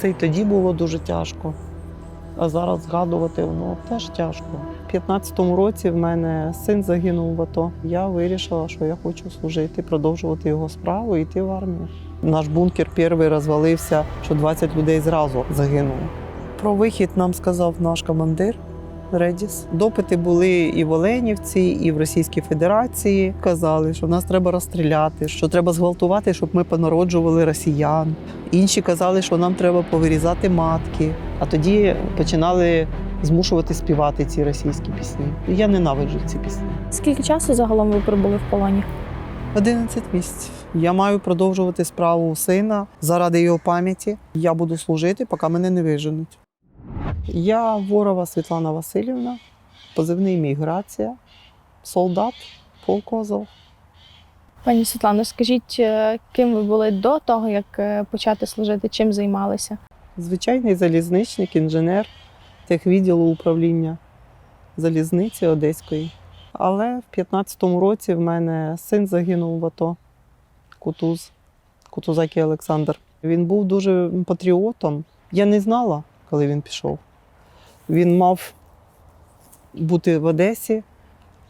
Це й тоді було дуже тяжко. А зараз згадувати воно теж тяжко. У 15-му році в мене син загинув в АТО. Я вирішила, що я хочу служити, продовжувати його справу і йти в армію. Наш бункер перший розвалився, що 20 людей зразу загинуло. Про вихід нам сказав наш командир Редіс. Допити були і в Оленівці, і в Російській Федерації. Казали, що нас треба розстріляти, що треба зґвалтувати, щоб ми понароджували росіян. Інші казали, що нам треба повирізати матки. А тоді починали змушувати співати ці російські пісні. Я ненавиджу ці пісні. Скільки часу загалом ви пробули в полоні? 11 місяців. Я маю продовжувати справу сина заради його пам'яті. Я буду служити, поки мене не виженуть. Я Ворова Світлана Васильівна, позивний міграція, солдат, полк Азов. Пані Світлано, скажіть, е, ким ви були до того, як е, почати служити, чим займалися? Звичайний залізничник, інженер техвідділу управління залізниці Одеської. Але в 15-му році в мене син загинув в АТО Кутуз, Кутузакий Олександр. Він був дуже патріотом. Я не знала, коли він пішов. Він мав бути в Одесі,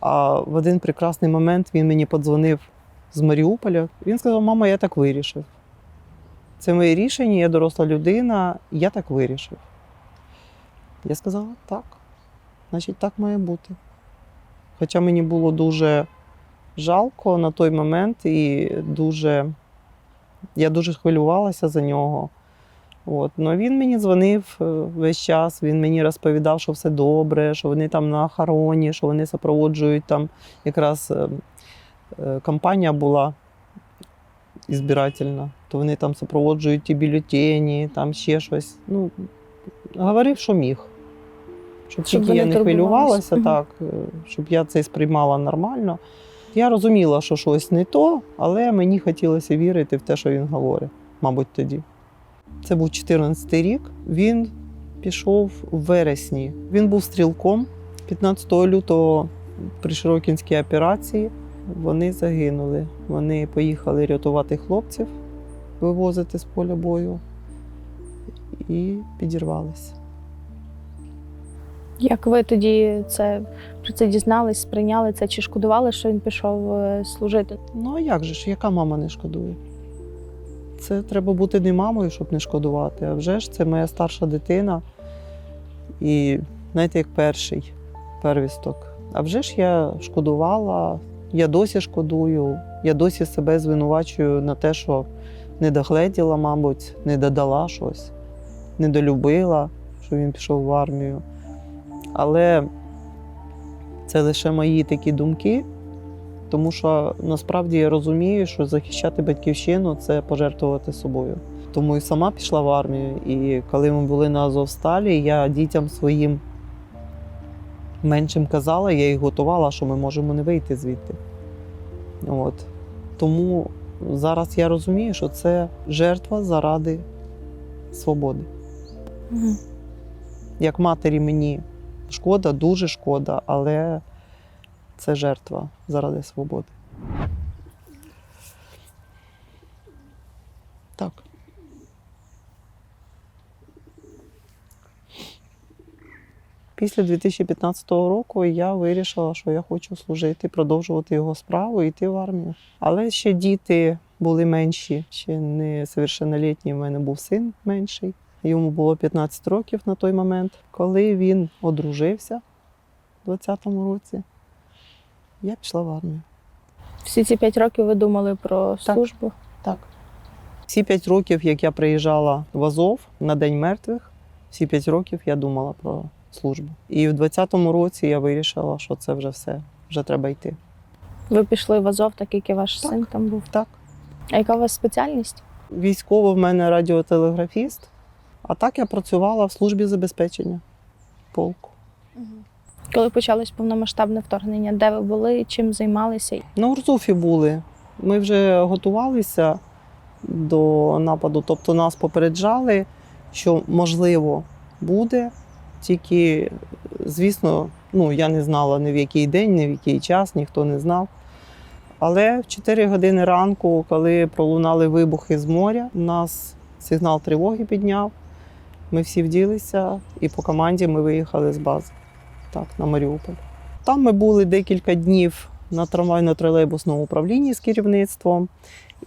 а в один прекрасний момент він мені подзвонив з Маріуполя. Він сказав: Мама, я так вирішив. Це моє рішення, я доросла людина, я так вирішив. Я сказала, так, значить, так має бути. Хоча мені було дуже жалко на той момент і дуже, я дуже хвилювалася за нього. От. Но він мені дзвонив е, весь час, він мені розповідав, що все добре, що вони там на охороні, що вони супроводжують там якраз е, е, кампанія була ізбирательна, то вони там супроводжують ті бюлетені, там ще щось. Ну, говорив, що міг. Щоб, Щоб тільки я не хвилювалася, так, щоб я це сприймала нормально. Я розуміла, що щось не то, але мені хотілося вірити в те, що він говорить, мабуть, тоді. Це був 14 рік. Він пішов в вересні. Він був стрілком 15 лютого при Широкінській операції. Вони загинули. Вони поїхали рятувати хлопців, вивозити з поля бою і підірвалися. Як ви тоді це про це дізнались, сприйняли це чи шкодували, що він пішов е, служити? Ну а як же ж, яка мама не шкодує? Це треба бути не мамою, щоб не шкодувати. А вже ж це моя старша дитина. І знаєте, як перший первісток. А вже ж я шкодувала, я досі шкодую, я досі себе звинувачую на те, що не догледіла, мабуть, не додала щось, не долюбила, що він пішов в армію. Але це лише мої такі думки, тому що насправді я розумію, що захищати батьківщину це пожертвувати собою. Тому і сама пішла в армію. І коли ми були на Азовсталі, я дітям своїм меншим казала, я їх готувала, що ми можемо не вийти звідти. От. Тому зараз я розумію, що це жертва заради свободи. Мгм. Як матері мені шкода, дуже шкода, але це жертва заради свободи. Так. Після 2015 року я вирішила, що я хочу служити, продовжувати його справу йти в армію. Але ще діти були менші, ще не совершеннолітні. У мене був син менший. Йому було 15 років на той момент. Коли він одружився у 20-му році, я пішла в армію. Всі ці п'ять років ви думали про Так. службу? Так. Всі 5 років, як я приїжджала в Азов на День мертвих, всі 5 років я думала про службу. І в 20-му році я вирішила, що це вже все, вже треба йти. Ви пішли в Азов, так як і ваш Так. син там був. Так. А яка у вас спеціальність? Військово в мене радіотелеграфіст, а так я працювала в службі забезпечення полку. Коли почалось повномасштабне вторгнення, де ви були, чим займалися? На Урзуфі були. Ми вже готувалися до нападу, тобто нас попереджали, що можливо буде. Тільки, звісно, ну, я не знала ні в який день, ні в який час, ніхто не знав. Але в 4 години ранку, коли пролунали вибухи з моря, нас сигнал тривоги підняв. Ми всі вділися, і по команді ми виїхали з бази так, на Маріуполь. Там ми були декілька днів на трамвайно-тролейбусному управлінні з керівництвом,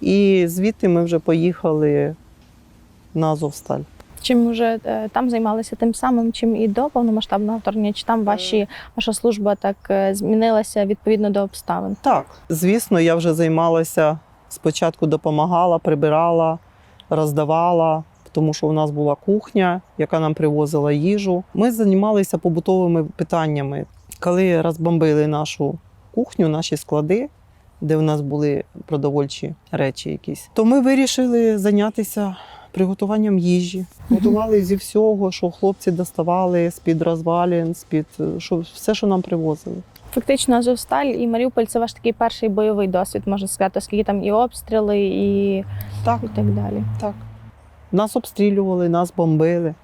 і звідти ми вже поїхали на Азовсталь. Чим вже е, там займалися тим самим, чим і до повномасштабного вторгнення? Чи там ваші ваша служба так е, змінилася відповідно до обставин? Так, звісно, я вже займалася спочатку допомагала, прибирала, роздавала, тому що у нас була кухня, яка нам привозила їжу. Ми займалися побутовими питаннями. Коли розбомбили нашу кухню, наші склади, де у нас були продовольчі речі якісь, то ми вирішили зайнятися приготуванням їжі. Готували зі всього, що хлопці доставали з-під розвалін, з-під що, все, що нам привозили. Фактично, Азовсталь і Маріуполь це ваш такий перший бойовий досвід, можна сказати, оскільки там і обстріли, і, Так. і так далі. Так. Нас обстрілювали, нас бомбили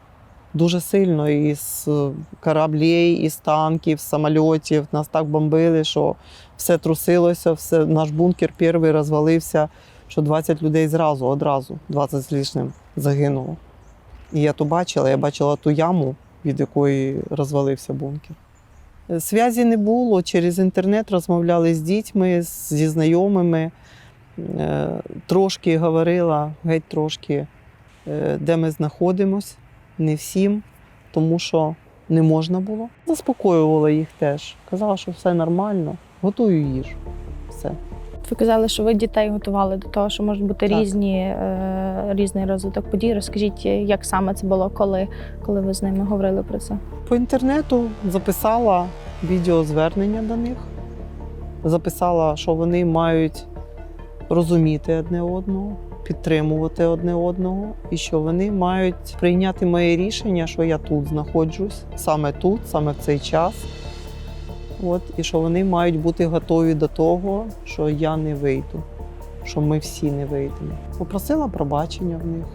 дуже сильно із е, кораблів, із танків, самольотів. Нас так бомбили, що все трусилося, все, наш бункер перший розвалився, що 20 людей зразу, одразу, 20 з лишним загинуло. І я то бачила, я бачила ту яму, від якої розвалився бункер. Зв'язі не було, через інтернет розмовляли з дітьми, зі знайомими. Е, Трошки говорила, геть трошки, де ми знаходимось, не всім, тому що не можна було. Заспокоювала їх теж. Казала, що все нормально, готую їжу. Все. Ви казали, що ви дітей готували до того, що можуть бути Так. різні, е, різний розвиток подій. Розкажіть, як саме це було, коли, коли ви з ними говорили про це? По інтернету записала відеозвернення до них, записала, що вони мають розуміти одне одного, підтримувати одне одного, і що вони мають прийняти моє рішення, що я тут знаходжусь, саме тут, саме в цей час. От, і що вони мають бути готові до того, що я не вийду, що ми всі не вийдемо. Попросила пробачення в них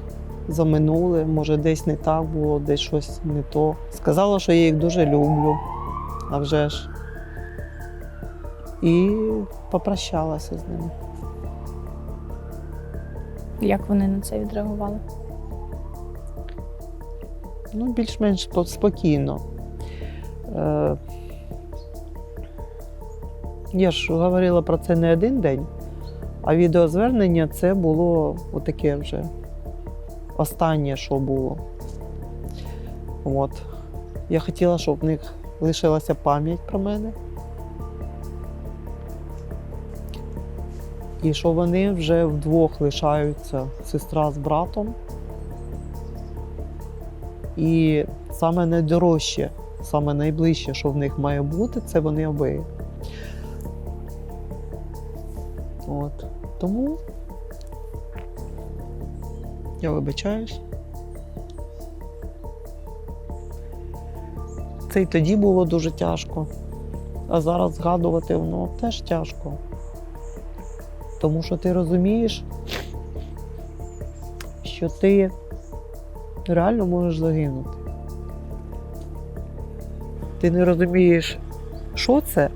за минуле, може, десь не так було, десь щось не то. Сказала, що я їх дуже люблю, а вже ж. І попрощалася з ними. Як вони на це відреагували? Ну, більш-менш спокійно. Е, я ж говорила про це не один день, а відеозвернення це було отаке вже останнє, що було. От. Я хотіла, щоб в них лишилася пам'ять про мене. І що вони вже вдвох лишаються сестра з братом. І саме найдорожче, саме найближче, що в них має бути, це вони обоє. От. Тому я вибачаюсь. Це й тоді було дуже тяжко. А зараз згадувати воно теж тяжко. Тому що ти розумієш, що ти реально можеш загинути. Ти не розумієш, що це,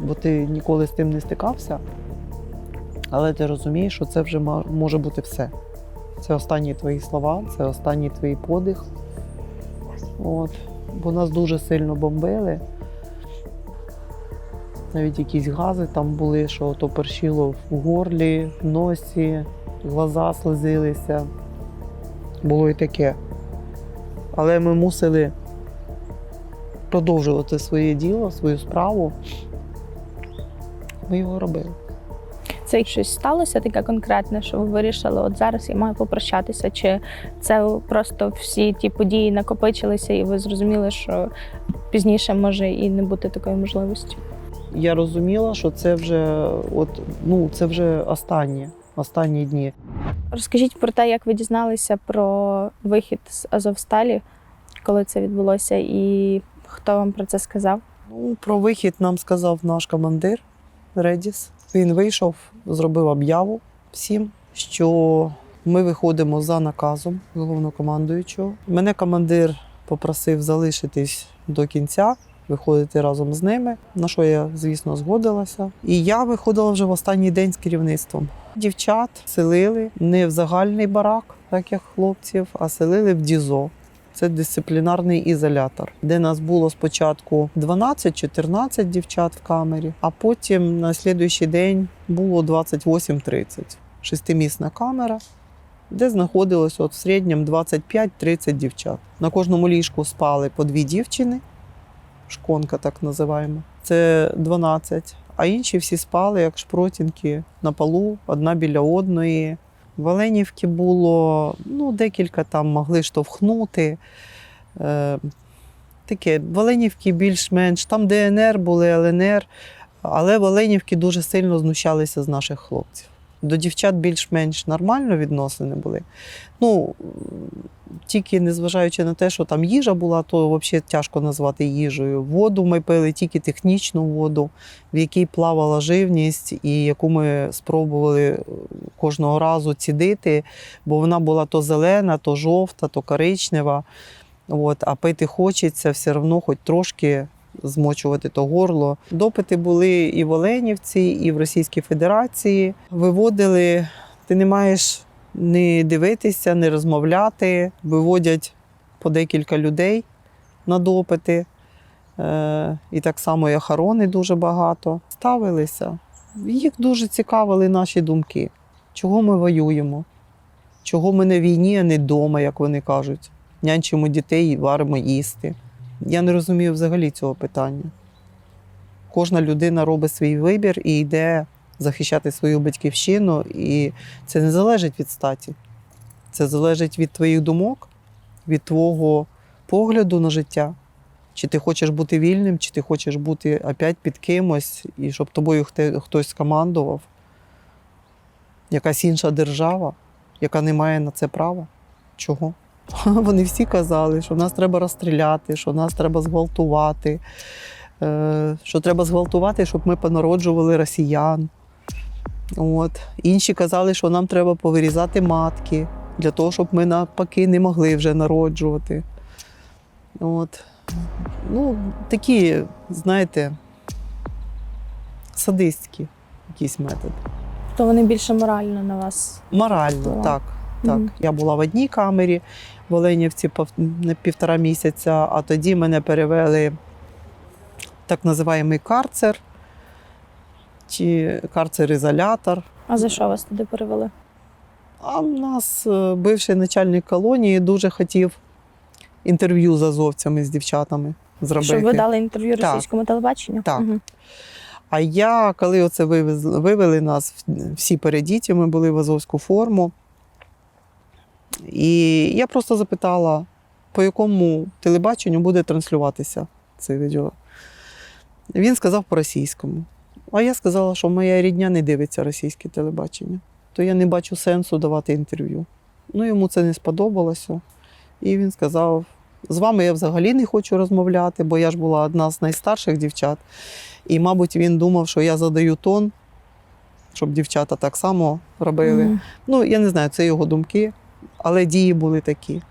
бо ти ніколи з тим не стикався, але ти розумієш, що це вже може бути все. Це останні твої слова, це останній твій подих. От. Бо нас дуже сильно бомбили. Навіть якісь гази там були, що то першило в горлі, в носі, глаза слезилися. Було і таке. Але ми мусили продовжувати своє діло, свою справу. Ми його робили. Це щось сталося таке конкретне, що ви вирішили, от зараз я маю попрощатися? Чи це просто всі ті події накопичилися, і ви зрозуміли, що пізніше може і не бути такої можливості? Я розуміла, що це вже, от, ну, це вже останнє, останні дні. Розкажіть про те, як ви дізналися про вихід з Азовсталі, коли це відбулося, і хто вам про це сказав? Ну, про вихід нам сказав наш командир Редіс. Він вийшов, зробив об'яву всім, що ми виходимо за наказом головнокомандуючого. Мене командир попросив залишитись до кінця, виходити разом з ними, на що я, звісно, згодилася. І я виходила вже в останній день з керівництвом. Дівчат селили не в загальний барак, так як хлопців, а селили в Дізо. Це дисциплінарний ізолятор, де нас було спочатку 12-14 дівчат в камері, а потім на слідуючий день було 28-30. Шестимісна камера, де знаходилось от в середньому 25-30 дівчат. На кожному ліжку спали по дві дівчини, шконка так називаємо. Це 12. А інші всі спали як шпротінки на полу, одна біля одної. В Оленівці було ну, декілька там могли штовхнути. Е, таке, в Оленівці більш-менш, там ДНР були, ЛНР, але в Оленівці дуже сильно знущалися з наших хлопців. До дівчат більш-менш нормально відносини були. Ну, тільки незважаючи на те, що там їжа була, то взагалі тяжко назвати їжею. Воду ми пили тільки технічну воду, в якій плавала живність, і яку ми спробували кожного разу цідити, бо вона була то зелена, то жовта, то коричнева. От, а пити хочеться все одно, хоч трошки змочувати то горло. Допити були і в Оленівці, і в Російській Федерації. Виводили, ти не маєш не дивитися, не розмовляти. Виводять по декілька людей на допити. Е, і так само і охорони дуже багато. Ставилися. Їх дуже цікавили наші думки. Чого ми воюємо? Чого ми на війні, а не вдома, як вони кажуть. Нянчимо дітей варимо їсти. Я не розумію взагалі цього питання. Кожна людина робить свій вибір і йде захищати свою батьківщину, і це не залежить від статі. Це залежить від твоїх думок, від твого погляду на життя. Чи ти хочеш бути вільним, чи ти хочеш бути опять під кимось, і щоб тобою хтось командував. Якась інша держава, яка не має на це права. Чого? Вони всі казали, що нас треба розстріляти, що нас треба зґвалтувати, е, що треба зґвалтувати, щоб ми понароджували росіян. От. Інші казали, що нам треба повирізати матки для того, щоб ми навпаки не могли вже народжувати. От. Ну, такі, знаєте, садистські якісь методи. То вони більше морально на вас. Морально, так. так. Мгм. Я була в одній камері в Оленівці на півтора місяця, а тоді мене перевели так називаємий карцер чи карцер-ізолятор. А за що вас туди перевели? А в нас е, бивший начальник колонії дуже хотів інтерв'ю з азовцями, з дівчатами зробити. Щоб ви дали інтерв'ю Так. російському телебаченню? Так. Мгм. А я, коли оце вивезли, вивели нас, всі передіті, ми були в азовську форму. І я просто запитала, по якому телебаченню буде транслюватися це відео. Він сказав по-російському. А я сказала, що моя рідня не дивиться російське телебачення, то я не бачу сенсу давати інтерв'ю. Ну, йому це не сподобалося. І він сказав: з вами я взагалі не хочу розмовляти, бо я ж була одна з найстарших дівчат. І, мабуть, він думав, що я задаю тон, щоб дівчата так само робили. Мгм. Ну, я не знаю, це його думки, але дії були такі.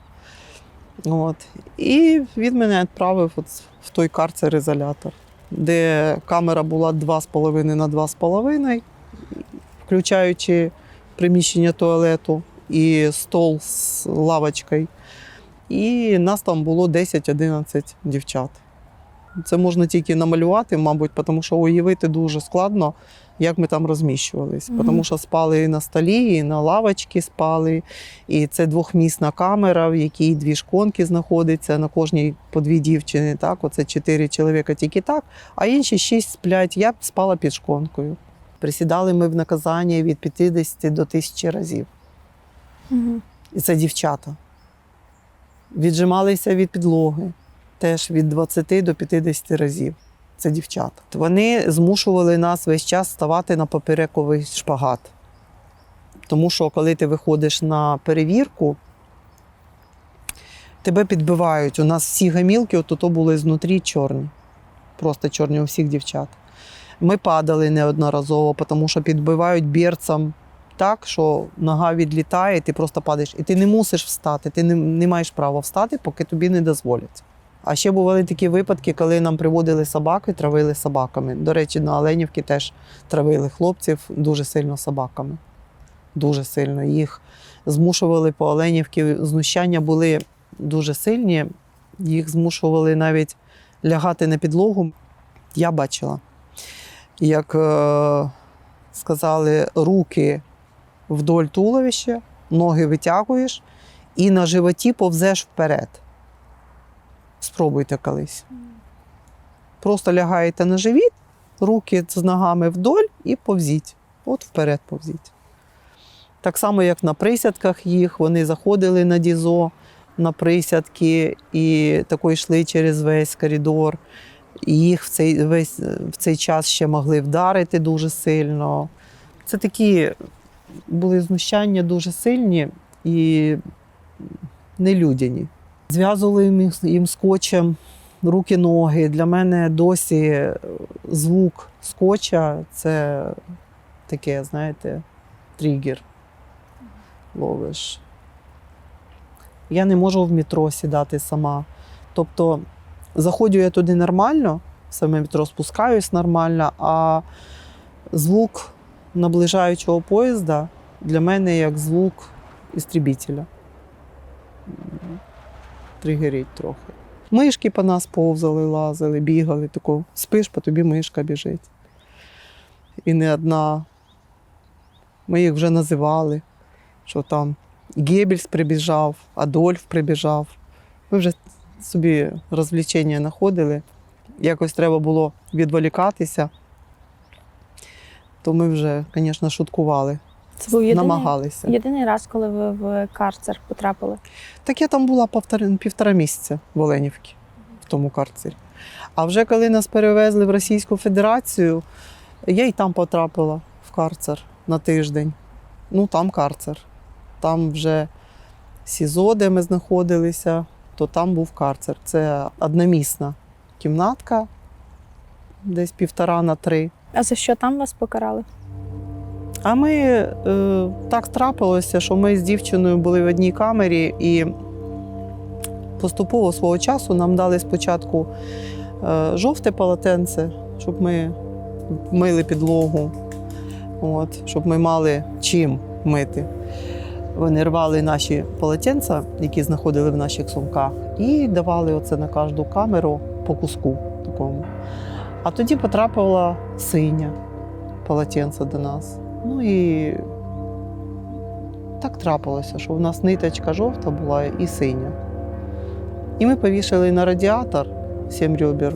От. І він мене відправив от в той карцер-ізолятор, де камера була 2,5 на 2,5, включаючи приміщення туалету і стол з лавочкою. І нас там було 10-11 дівчат. Це можна тільки намалювати, мабуть, тому що уявити дуже складно, як ми там розміщувались. Мгм. Тому що спали і на столі, і на лавочці спали. І це двохмісна камера, в якій дві шконки знаходяться на кожній по дві дівчини. Так, оце чотири чоловіка тільки так, а інші шість сплять. Я спала під шконкою. Присідали ми в наказання від 50 до 1000 разів. Мгм. І це дівчата. Віджималися від підлоги теж від 20 до 50 разів. Це дівчата. Вони змушували нас весь час ставати на поперековий шпагат. Тому що, коли ти виходиш на перевірку, тебе підбивають. У нас всі гамілки от то були знутрі чорні. Просто чорні у всіх дівчат. Ми падали неодноразово, тому що підбивають бірцем так, що нога відлітає, ти просто падаєш. І ти не мусиш встати, ти не, не маєш права встати, поки тобі не дозволять. А ще бували такі випадки, коли нам приводили собаки, травили собаками. До речі, на Оленівці теж травили хлопців дуже сильно собаками. Дуже сильно. Їх змушували по Оленівці. Знущання були дуже сильні. Їх змушували навіть лягати на підлогу. Я бачила, як е, сказали, руки вдоль туловища, ноги витягуєш і на животі повзеш вперед. Спробуйте колись. Просто лягаєте на живіт, руки з ногами вдоль і повзіть. От вперед повзіть. Так само, як на присядках їх, вони заходили на дізо на присядки і тако йшли через весь коридор. І їх в цей, весь, в цей час ще могли вдарити дуже сильно. Це такі були знущання дуже сильні і нелюдяні. Зв'язували їм, скотчем руки, ноги. Для мене досі звук скотча це таке, знаєте, тригер. Ловиш. Я не можу в метро сідати сама. Тобто заходжу я туди нормально, саме метро спускаюсь нормально, а звук наближаючого поїзда для мене як звук істрібітеля. Тригерить трохи. Мишки по нас повзали, лазили, бігали, тако спиш, по тобі мишка біжить. І не одна. Ми їх вже називали, що там Геббельс прибіжав, Адольф прибіжав. Ми вже собі розвлечення знаходили. Якось треба було відволікатися, то ми вже, звісно, шуткували, Це був єдиний, намагалися. єдиний раз, коли ви в карцер потрапили. Так я там була півтора, півтора місяця в Оленівці, в тому карцері. А вже коли нас перевезли в Російську Федерацію, я й там потрапила в карцер на тиждень. Ну, там карцер. Там вже СІЗО, де ми знаходилися, то там був карцер. Це одномісна кімнатка, десь півтора на три. А за що там вас покарали? А ми е, так трапилося, що ми з дівчиною були в одній камері, і поступово свого часу нам дали спочатку е, жовте полотенце, щоб ми мили підлогу, от, щоб ми мали чим мити. Вони рвали наші полотенця, які знаходили в наших сумках, і давали оце на кожну камеру по куску такому. А тоді потрапила синя полотенце до нас. Ну і так трапилося, що в нас ниточка жовта була і синя. І ми повішали на радіатор сім ребер.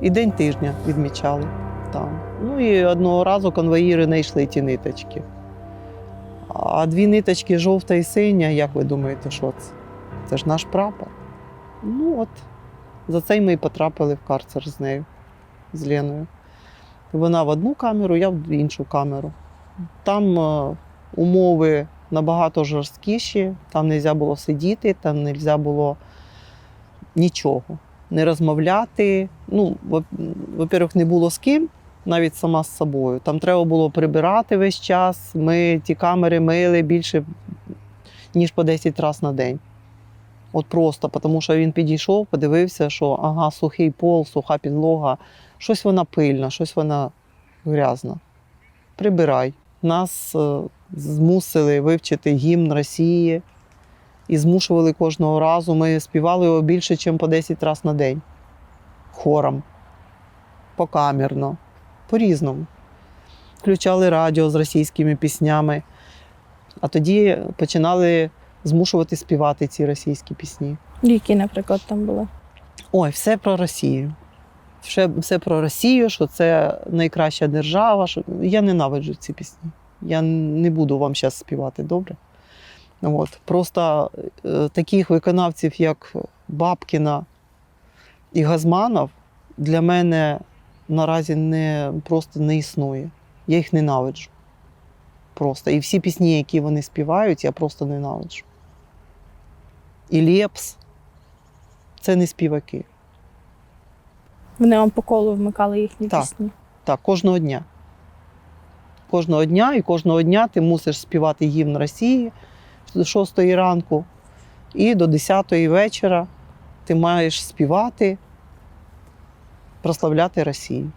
І день тижня відмічали там. Ну і одного разу конвоїри знайшли ті ниточки. А дві ниточки жовта і синя, як ви думаєте, що це? Це ж наш прапор. Ну от, за це ми і потрапили в карцер з нею, з Леною. Вона в одну камеру, я в іншу камеру. Там е, умови набагато жорсткіші, там не можна було сидіти, там не можна було нічого, не розмовляти. Ну, во- во-первых, не було з ким, навіть сама з собою. Там треба було прибирати весь час. Ми ті камери мили більше, ніж по 10 разів на день. От просто, тому що він підійшов, подивився, що ага, сухий пол, суха підлога, щось вона пильна, щось вона грязна. Прибирай. Нас е, змусили вивчити гімн Росії і змушували кожного разу. Ми співали його більше, ніж по 10 разів на день. Хором, покамерно, по-різному. Включали радіо з російськими піснями, а тоді починали змушувати співати ці російські пісні. Які, наприклад, там були? Ой, все про Росію. Все, все про Росію, що це найкраща держава. Що... Я ненавиджу ці пісні. Я не буду вам зараз співати, добре? От. Просто е, таких виконавців, як Бабкіна і Газманов, для мене наразі не, просто не існує. Я їх ненавиджу. Просто. І всі пісні, які вони співають, я просто ненавиджу. І Лепс це не співаки. Вони вам по колу вмикали їхні Так. пісні. Так, кожного дня. Кожного дня і кожного дня ти мусиш співати гімн Росії з 6 ранку і до 10 вечора ти маєш співати, прославляти Росію.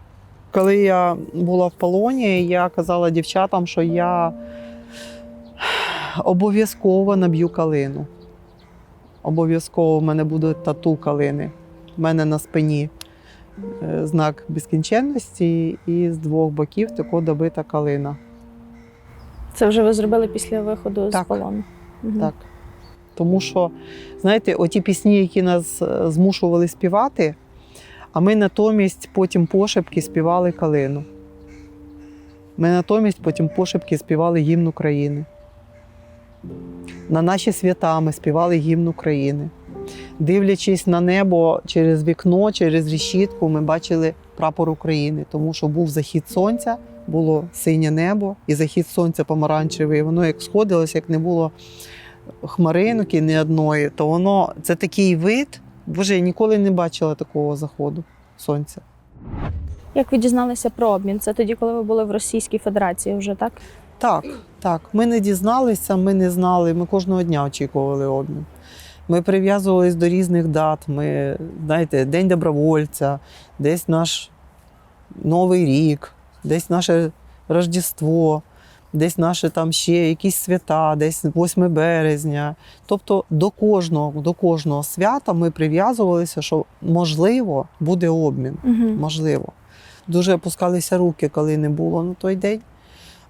Коли я була в полоні, я казала дівчатам, що я обов'язково наб'ю калину. обов'язково в мене буде тату калини. У мене на спині знак безкінченності, і з двох боків тако добита калина. Це вже ви зробили після виходу Так. з полону. Мгм. Так. Тому що, знаєте, оті пісні, які нас е, змушували співати, а ми натомість потім пошепки співали калину. Ми натомість потім пошепки співали гімн України. На наші свята ми співали гімн України. Дивлячись на небо через вікно, через решітку, ми бачили прапор України, тому що був захід сонця, було синє небо, і захід сонця помаранчевий. Воно як сходилось, як не було хмаринки ні одної, то воно це такий вид. Боже, я ніколи не бачила такого заходу сонця. Як ви дізналися про обмін? Це тоді, коли ви були в Російській Федерації вже, так? Так, так. Ми не дізналися, ми не знали. Ми кожного дня очікували обмін. Ми прив'язувались до різних дат. Ми, знаєте, День добровольця, десь наш Новий рік, десь наше Рождество, десь наше там ще якісь свята, десь 8 березня. Тобто до кожного, до кожного свята ми прив'язувалися, що можливо буде обмін. Угу. Можливо. Дуже опускалися руки, коли не було на той день.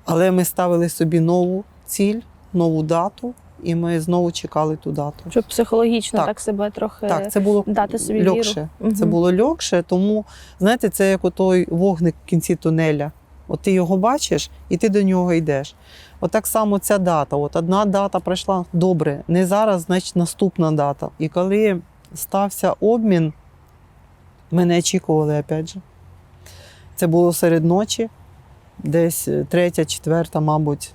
Але ми ставили собі нову ціль, нову дату, і ми знову чекали ту дату. Щоб психологічно так, Так. себе трохи Так, це було дати собі легше. віру. Це було легше, тому знаєте, це як той вогник в кінці тунеля. От ти його бачиш і ти до нього йдеш. От так само ця дата. От одна дата пройшла добре, не зараз, значить наступна дата. І коли стався обмін, ми не очікували опять же. Це було серед ночі, десь третя, четверта, мабуть,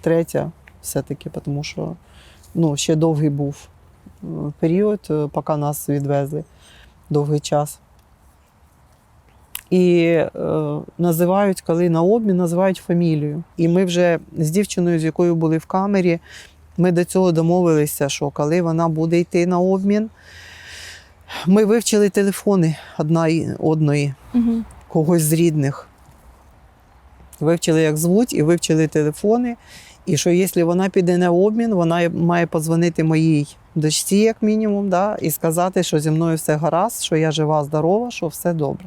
третя все-таки, тому що ну, ще довгий був е, період, е, поки нас відвезли довгий час. І е, називають, коли на обмін, називають фамілію. І ми вже з дівчиною, з якою були в камері, ми до цього домовилися, що коли вона буде йти на обмін, ми вивчили телефони одна одної, Мгм. когось з рідних. Вивчили, як звуть, і вивчили телефони. І що якщо вона піде на обмін, вона має подзвонити моїй дочці, як мінімум, да, і сказати, що зі мною все гаразд, що я жива, здорова, що все добре.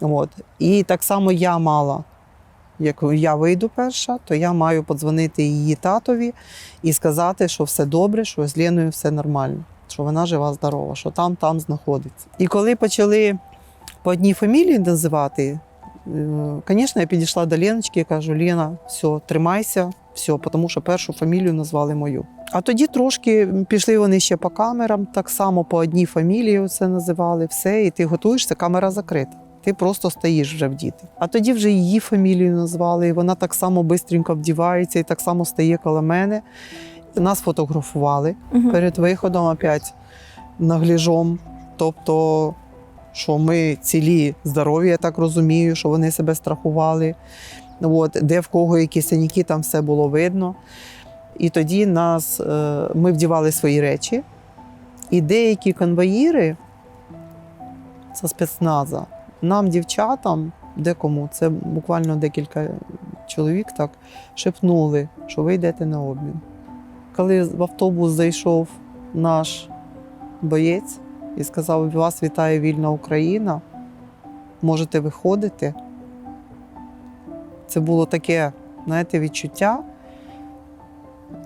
От. І так само я мала, як я вийду перша, то я маю подзвонити її татові і сказати, що все добре, що з Леною все нормально, що вона жива, здорова, що там, там знаходиться. І коли почали по одній фамілії називати, звісно, я підійшла до Леночки і кажу: Лена, все, тримайся, все, тому що першу фамілію назвали мою. А тоді трошки пішли вони ще по камерам, так само по одній фамілії це називали, все, і ти готуєшся, камера закрита. Ти просто стоїш вже в діти. А тоді вже її фамілію назвали, і вона так само швидко вдівається і так само стає коло мене. Нас фотографували Мгм. перед виходом опять нагляжом. Тобто, що ми цілі, здорові, я так розумію, що вони себе страхували. От, де в кого які синяки, там все було видно. І тоді нас, е, ми вдівали свої речі, і деякі конвоїри це спецназа, нам, дівчатам, декому, це буквально декілька чоловік так шепнули, що ви йдете на обмін. Коли в автобус зайшов наш боєць і сказав: Вас вітає вільна Україна, можете виходити. Це було таке, знаєте, відчуття,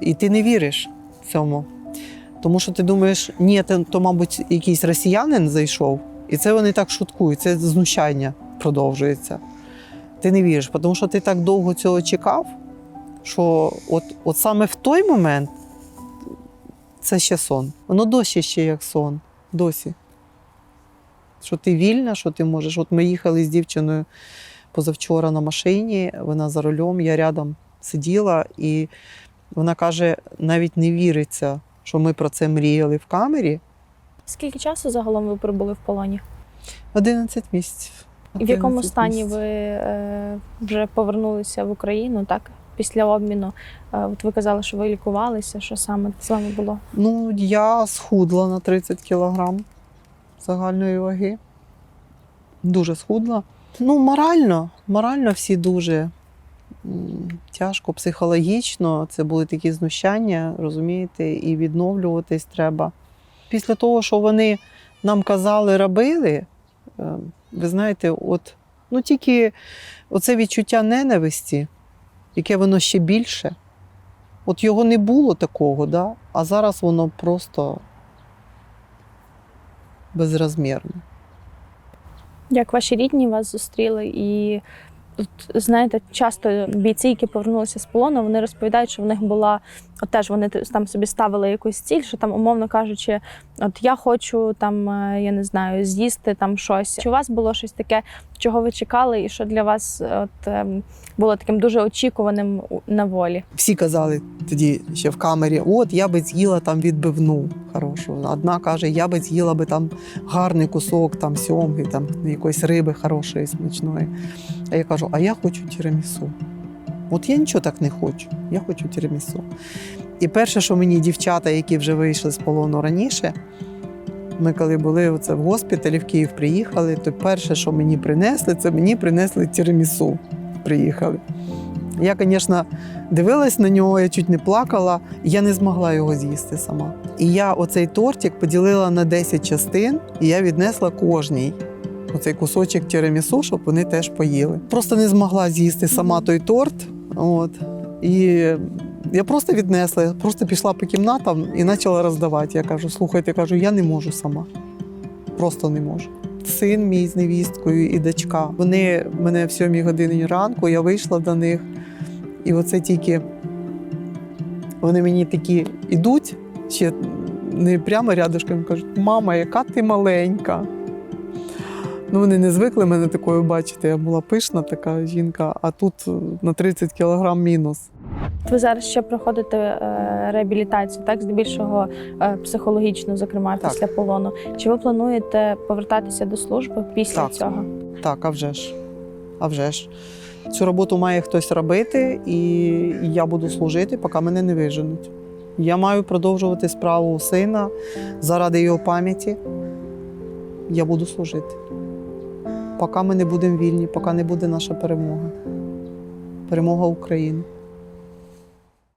і ти не віриш цьому. Тому що ти думаєш, ні, то, мабуть, якийсь росіянин зайшов, і це вони так шуткують, це знущання продовжується. Ти не віриш, тому що ти так довго цього чекав, що от, от саме в той момент це ще сон. Воно досі ще як сон. Досі. Що ти вільна, що ти можеш. От ми їхали з дівчиною позавчора на машині, вона за рулем, я рядом сиділа, і вона каже: навіть не віриться, що ми про це мріяли в камері. Скільки часу загалом ви пробули в полоні? 11 місяців. І в якому 11 стані місяців. ви е, вже повернулися в Україну, так? Після обміну? Е, от ви казали, що ви лікувалися. Що саме з вами було? Ну, я схудла на 30 кілограм загальної ваги. Дуже схудла. Ну, морально, морально всі дуже тяжко психологічно. Це були такі знущання, розумієте, і відновлюватись треба. Після того, що вони нам казали, робили, е, ви знаєте, от ну тільки оце відчуття ненависті, яке воно ще більше. От його не було такого, да? а зараз воно просто безрозмірне. Як ваші рідні вас зустріли, і Тут, знаєте, часто бійці, які повернулися з полону, вони розповідають, що в них була от теж вони там собі ставили якусь ціль, що там, умовно кажучи, от я хочу там, е, я не знаю, з'їсти там щось. Чи у вас було щось таке, чого ви чекали, і що для вас от ем, було таким дуже очікуваним на волі? Всі казали тоді ще в камері: от я би з'їла там відбивну хорошу. Одна каже, я би з'їла би там гарний кусок там сьомги, там якоїсь риби хорошої, смачної. А я кажу, а я хочу тірамісу. От я нічого так не хочу, я хочу тірамісу. І перше, що мені дівчата, які вже вийшли з полону раніше, ми коли були оце в госпіталі в Київ приїхали, то перше, що мені принесли, це мені принесли тірамісу. Приїхали. Я, звісно, дивилась на нього, я чуть не плакала, я не змогла його з'їсти сама. І я оцей тортик поділила на 10 частин, і я віднесла кожній оцей кусочок тірамісу, щоб вони теж поїли. Просто не змогла з'їсти сама той торт. От. І я просто віднесла, просто пішла по кімнатам і почала роздавати. Я кажу: слухайте, кажу, я не можу сама. Просто не можу. Син мій з невісткою і дочка. Вони мене в сьомій годині ранку, я вийшла до них, і оце тільки вони мені такі ідуть, ще не прямо рядышком кажуть, мама, яка ти маленька. Ну, вони не звикли мене такою бачити. Я була пишна така жінка, а тут е, на 30 кілограм мінус. Ви зараз ще проходите е, реабілітацію, так здебільшого е, психологічно, зокрема Так. після полону. Чи ви плануєте повертатися до служби після Так. цього? Так, а вже ж. А вже ж. Цю роботу має хтось робити, і я буду служити, поки мене не виженуть. Я маю продовжувати справу сина заради його пам'яті. Я буду служити. Поки ми не будемо вільні, поки не буде наша перемога. Перемога України.